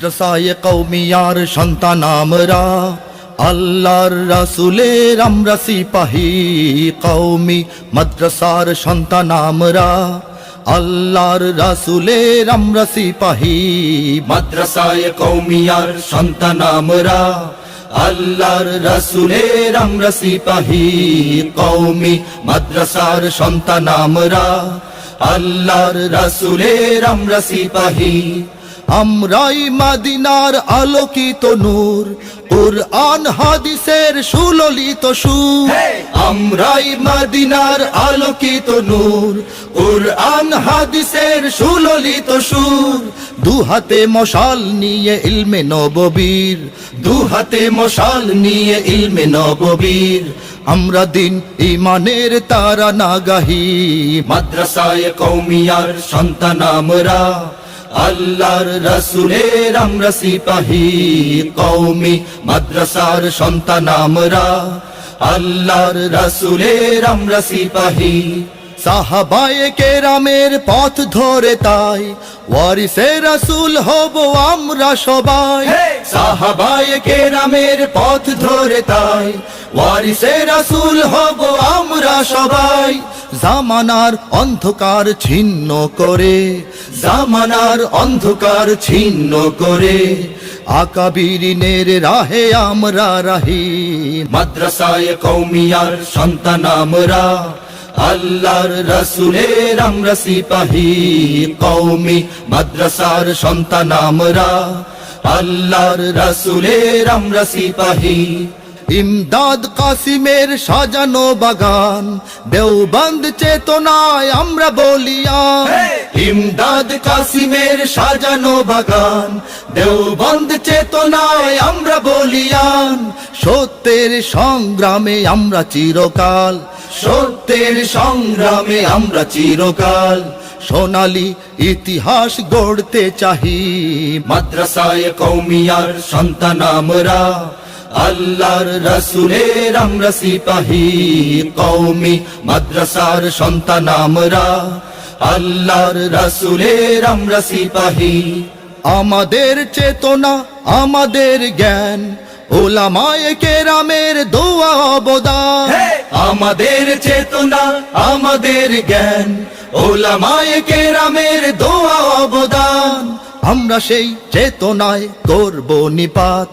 মাদ্রাসায় কৌমিয়ার সন্তান আমরা, আল্লাহর রাসুলের আমরা সিপাহী কৌমি মাদ্রাসার সন্তান আমরা, আল্লাহর রাসুলের আমরা সিপাহী মাদ্রাসায় কৌমিয়ার সন্তান আমরা, আল্লাহর রাসুলের আমরা সিপাহী কৌমি মাদ্রাসার সন্তান আমরা, আল্লাহর রাসুলের আমরা সিপাহী আমরাই মাদিনার আলোকিত নূর কুরআন হাদিসের সুললিত সুর। আমরাই মাদিনার আলোকিত নূর কুরআন হাদিসের সুললিত সুর। দু হাতে মশাল নিয়ে ইলমে নববীর দু হাতে মশাল নিয়ে ইলমে নববীর। আমরা দিন ইমানের তারা নাগাহি মাদ্রাসায় কৌমিয়ার সন্তান আমরা। আল্লাহর রাসুলের আমরা সিপাহী কৌমি মাদ্রাসার সন্তান আমরা। আল্লাহর রাসুলের আমরা সিপাহী। সাহাবায়ে কেরামের পথ ধরে তাই ওয়ারিসে রাসূল হব আমরা সবাই। সাহাবায়ে কেরামের পথ ধরে তাই ওয়ারিসে রাসূল হব আমরা সবাই। জামানার অন্ধকার ছিন্ন করে, জামানার অন্ধকার ছিন্ন করে। আকাবিরিনের রাহে আমরা রাহি, মাদ্রাসায় কৌমিয়ার সন্তান আমরা। আল্লাহর রাসুলের আমরা সিপাহী কৌমি মাদ্রাসার সন্তান আমরা। আল্লাহর রাসুলের আমরা সিপাহী ইমদাদ কাসিমের সাজানো বাগান দেওবন্দ চেতনায় আমরা বলিয়া ইমদাদ কাসিমের সাজানো বাগান দেওবন্দ চেতনায় আমরা বলিয়ান। সত্যের সংগ্রামে আমরা চিরকাল সত্যের সংগ্রামে আমরা চিরকাল। সোনালি ইতিহাস গড়তে চাহি। মাদ্রাসায় কৌমিয়ার সন্তান আমরা। আল্লাহর রসুলের আমরা সিপাহী কৌমি মাদ্রাসার সন্তান আমরা। আল্লাহর রসুলের আমরা সিপাহী। আমাদের চেতনা আমাদের জ্ঞান ওলামায় কেরামের দোয়া অবদান। আমাদের চেতনা আমাদের জ্ঞান ওলামায় কেরামের দোয়া অবদান। আমরা সেই চেতনায় করব নিপাত।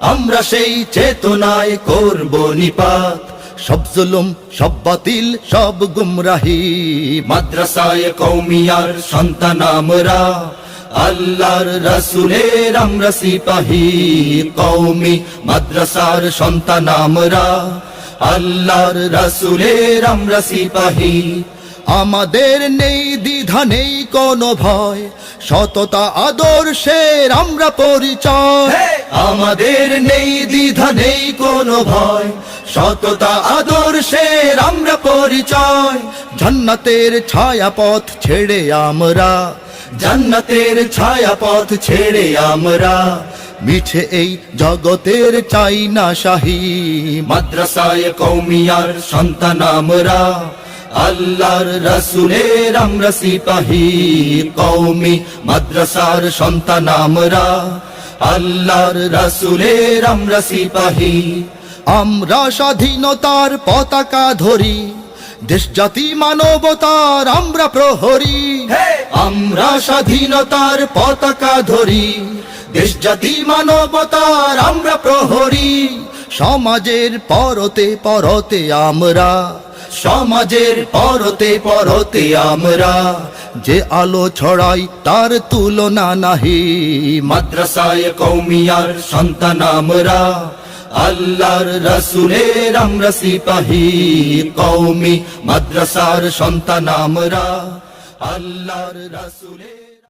আমরা সেই চেতনায় করব নিপাত। সব জুলুম, সব বাতিল, সব গুমরাহি। মাদ্রাসায় কৌমিয়ার সন্তান আমরা। আল্লাহর রাসুলের আমরা সিপাহী। কৌমি মাদ্রাসার সন্তান আমরা। আল্লাহর রাসুলের আমরা সিপাহী। আমাদের নেই দ্বিধা নেই কোনো ভয় সততা আদর্শের আমরা পরিচয়। আমাদের নেই দ্বিধা নেই কোনো ভয় সততা আদর্শের আমরা পরিচয়। জান্নাতের ছায়াপথ ছেড়ে আমরা জান্নাতের ছায়াপথ ছেড়ে আমরা। মিছে এই জগতের চাই না শাহী। মাদ্রাসায় কৌমিয়ার সন্তান আমরা। আল্লাহর রাসুলের আমরা সিপাহী কৌমি মাদ্রাসার সন্তান আমরা। আল্লাহর রাসুলের আমরা সিপাহী। আমরা স্বাধীনতার পতাকা ধরি দেশ জাতি মানবতার আমরা প্রহরী। আমরা স্বাধীনতার পতাকা ধরি দেশ জাতি মানবতার আমরা প্রহরী। সমাজের পরতে পরতে আমরা সমাজের পরতে পরতে আমরা যে আলো ছড়াই তার তুলনা নাহি। মাদ্রাসায় কৌমিয়ার সন্তান আমরা, আল্লাহর রসুলের আমরা সিপাহি কৌমি মাদ্রাসার সন্তান আমরা, আল্লাহর রাসুলের